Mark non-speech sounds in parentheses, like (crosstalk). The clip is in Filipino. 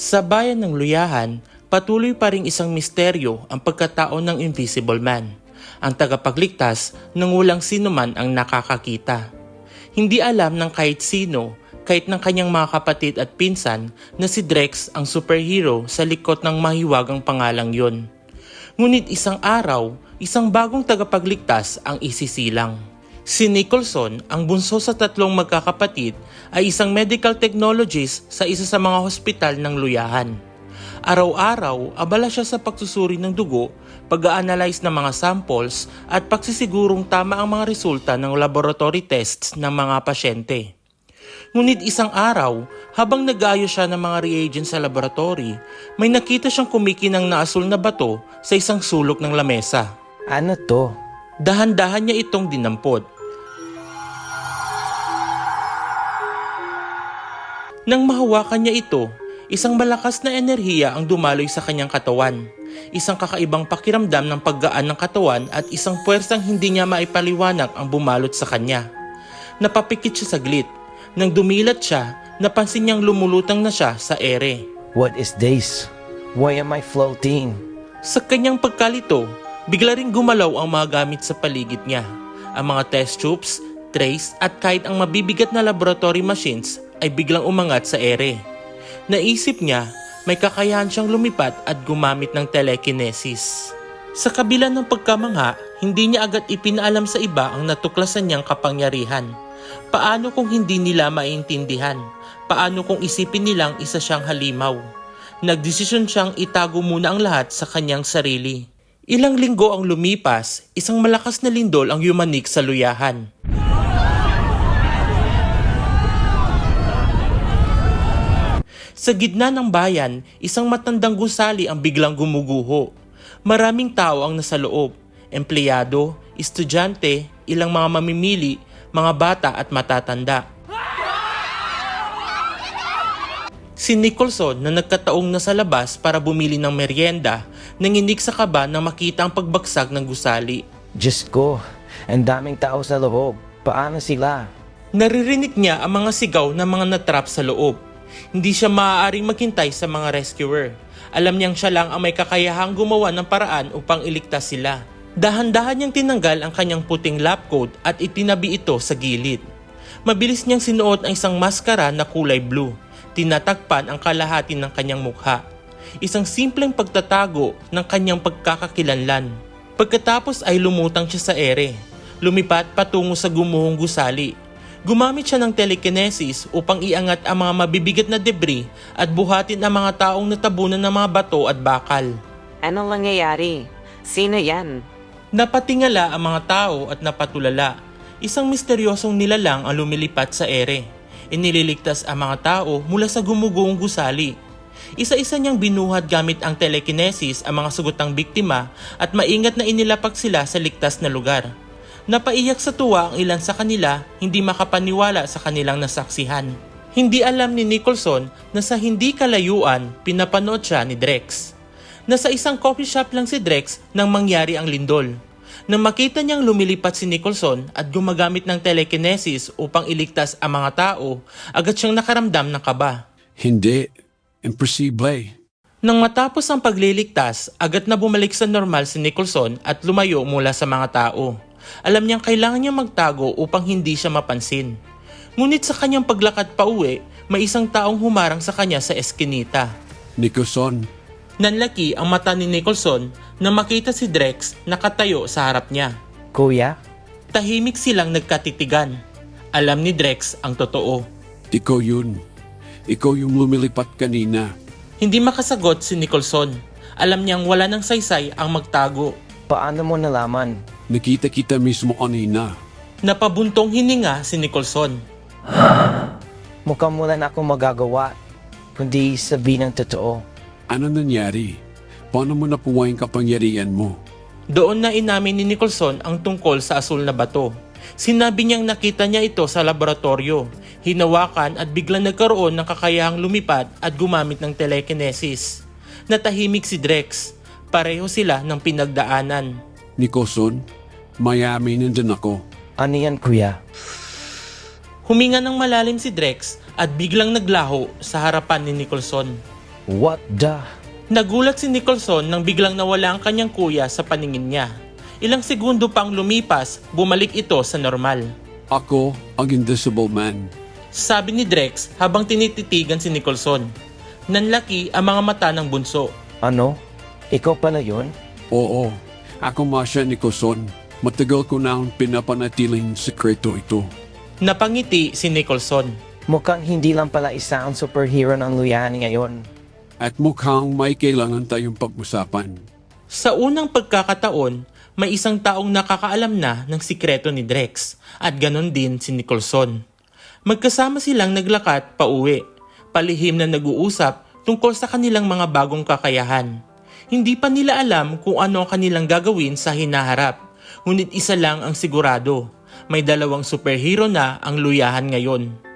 Sa bayan ng Luyahan, patuloy pa ring isang misteryo ang pagkatao ng Invisible Man, ang tagapagligtas ng walang sino man ang nakakakita. Hindi alam ng kahit sino, kahit ng kanyang mga kapatid at pinsan na si Drex ang superhero sa likod ng mahiwagang pangalang yon. Ngunit isang araw, isang bagong tagapagligtas ang isisilang. Si Nicholson, ang bunso sa tatlong magkakapatid, ay isang medical technologist sa isa sa mga hospital ng Luyahan. Araw-araw, abala siya sa pagsusuri ng dugo, pag-a-analyze ng mga samples at pagsisigurong tama ang mga resulta ng laboratory tests ng mga pasyente. Ngunit isang araw, habang nag-aayos siya ng mga reagents sa laboratory, may nakita siyang kumikinang na asul na bato sa isang sulok ng lamesa. Ano to? Dahan-dahan niya itong dinampot. Nang mahawakan niya ito, isang malakas na enerhiya ang dumaloy sa kanyang katawan. Isang kakaibang pakiramdam ng paggaan ng katawan at isang puwersang hindi niya maipaliwanag ang bumalot sa kanya. Napapikit siya saglit. Nang dumilat siya, napansin niyang lumulutang na siya sa ere. What is this? Why am I floating? Sa kanyang pagkalito, bigla ring gumalaw ang mga gamit sa paligid niya. Ang mga test tubes, trays at kahit ang mabibigat na laboratory machines ay biglang umangat sa ere. Naisip niya, may kakayahan siyang lumipat at gumamit ng telekinesis. Sa kabila ng pagkamangha, hindi niya agad ipinaalam sa iba ang natuklasan niyang kapangyarihan. Paano kung hindi nila maintindihan? Paano kung isipin nilang isa siyang halimaw? Nagdesisyon siyang itago muna ang lahat sa kanyang sarili. Ilang linggo ang lumipas, isang malakas na lindol ang yumanik sa luyahan. Sa gitna ng bayan, isang matandang gusali ang biglang gumuguho. Maraming tao ang nasa loob. Empleyado, estudyante, ilang mga mamimili, mga bata at matatanda. Si Nicholson na nagkataong nasa labas para bumili ng merienda, nanginig sa kaba nang makita ang pagbagsak ng gusali. Diyos ko, ang daming tao sa loob. Paano sila? Naririnig niya ang mga sigaw ng mga natrap sa loob. Hindi siya maaaring maghintay sa mga rescuer. Alam niyang siya lang ang may kakayahang gumawa ng paraan upang iligtas sila. Dahan-dahan niyang tinanggal ang kanyang puting lab coat at itinabi ito sa gilid. Mabilis niyang sinuot ang isang maskara na kulay blue. Tinatagpan ang kalahati ng kanyang mukha. Isang simpleng pagtatago ng kanyang pagkakakilanlan. Pagkatapos ay lumutang siya sa ere. Lumipat patungo sa gumuhong gusali. Gumamit siya ng telekinesis upang iangat ang mga mabibigat na debris at buhatin ang mga taong natabunan ng mga bato at bakal. Ano nangyayari? Sino yan? Napatingala ang mga tao at napatulala. Isang misteryosong nilalang ang lumilipat sa ere. Inililigtas ang mga tao mula sa gumugong gusali. Isa-isa niyang binuhat gamit ang telekinesis ang mga sugutang biktima at maingat na inilapak sila sa ligtas na lugar. Napaiyak sa tuwa ang ilan sa kanila hindi makapaniwala sa kanilang nasaksihan. Hindi alam ni Nicholson na sa hindi kalayuan pinapanood siya ni Drex. Nasa isang coffee shop lang si Drex nang mangyari ang lindol. Nang makita niyang lumilipat si Nicholson at gumagamit ng telekinesis upang iligtas ang mga tao, agad siyang nakaramdam ng kaba. Hindi. Imposible. Nang matapos ang pagliligtas, agad na bumalik sa normal si Nicholson at lumayo mula sa mga tao. Alam niyang kailangan niya magtago upang hindi siya mapansin. Ngunit sa kanyang paglakad pa uwi, may isang taong humarang sa kanya sa eskinita. Nicholson, Nanlaki ang mata ni Nicholson na makita si Drex nakatayo sa harap niya. Kuya? Tahimik silang nagkatitigan. Alam ni Drex ang totoo. ikaw yun. Ikaw yung lumilipat kanina. Hindi makasagot si Nicholson. Alam niyang wala ng saysay ang magtago. Paano mo nalaman? Nakita kita mismo kanina. Napabuntong hininga si Nicholson. (gasps) Mukhang wala na akong magagawa. Kundi sabihin ng totoo. Ano nangyari? Paano mo napuwa yung kapangyarihan mo? Doon na inamin ni Nicholson ang tungkol sa asul na bato. Sinabi niyang nakita niya ito sa laboratorio. Hinawakan at biglang nagkaroon ng kakayahang lumipat at gumamit ng telekinesis. Natahimik si Drex. Pareho sila ng pinagdaanan. Nicholson, Miami nandun ako. Ano yan, kuya? Huminga ng malalim si Drex at biglang naglaho sa harapan ni Nicholson. What the? Nagulat si Nicholson nang biglang nawala ang kanyang kuya sa paningin niya. Ilang segundo pang lumipas, bumalik ito sa normal. Ako ang Invisible Man. Sabi ni Drex habang tinititigan si Nicholson. Nanlaki ang mga mata ng bunso. Ano? Ikaw pala yun? Oo, ako Masha Nicholson. Matagal ko na ang pinapanatiling sekreto ito. Napangiti si Nicholson. Mukhang hindi lang pala isa ang superhero ng Luyani ngayon. At mukhang may kailangan tayong pag-usapan. Sa unang pagkakataon, may isang taong nakakaalam na ng sikreto ni Drex at ganon din si Nicholson. Magkasama silang naglakad pa uwi, palihim na nag-uusap tungkol sa kanilang mga bagong kakayahan. Hindi pa nila alam kung ano ang kanilang gagawin sa hinaharap, ngunit isa lang ang sigurado, may dalawang superhero na ang luyahan ngayon.